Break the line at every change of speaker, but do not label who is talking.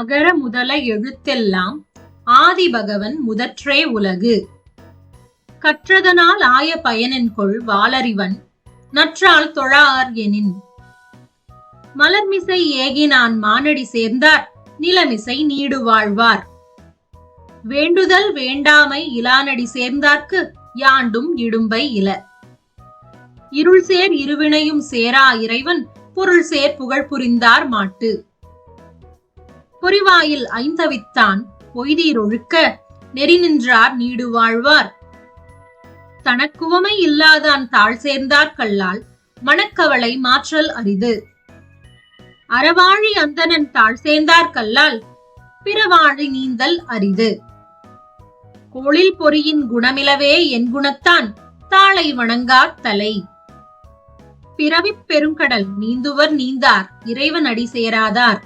அகர முதல எழுத்தெல்லாம் ஆதி பகவன் முதற்றே உலகு கற்றதனால் ஆய பயனென்கொள் வாளறிவன் நற்றால் தொழார் எனின் மலர்மிசை ஏகினான் மானடி சேர்ந்தார் நிலமிசை நீடு வாழ்வார் வேண்டுதல் வேண்டாமை இலானடி சேர்ந்தார்க்கு யாண்டும் இடும்பை இல இருள் சேர் இருவினையும் சேரா இறைவன் பொருள் சேர் புகழ் புரிந்தார் மாட்டு பொறிவாயில் ஐந்தவித்தான் பொய்தீர் ஒழுக்க நெறி நின்றார் நீடு வாழ்வார் தனக்குவமை இல்லாதான் தாழ் சேர்ந்தார் கல்லால் மனக்கவலை மாற்றல் அரிது அறவாழி அந்தனன் தாழ் சேர்ந்தார் கல்லால் பிறவாழி நீந்தல் அரிது கோளில் பொறியின் குணமிலவே என் குணத்தான் தாளை வணங்கார் தலை பிறவிப் பெருங்கடல் நீந்துவர் நீந்தார் இறைவன் அடி சேராதார்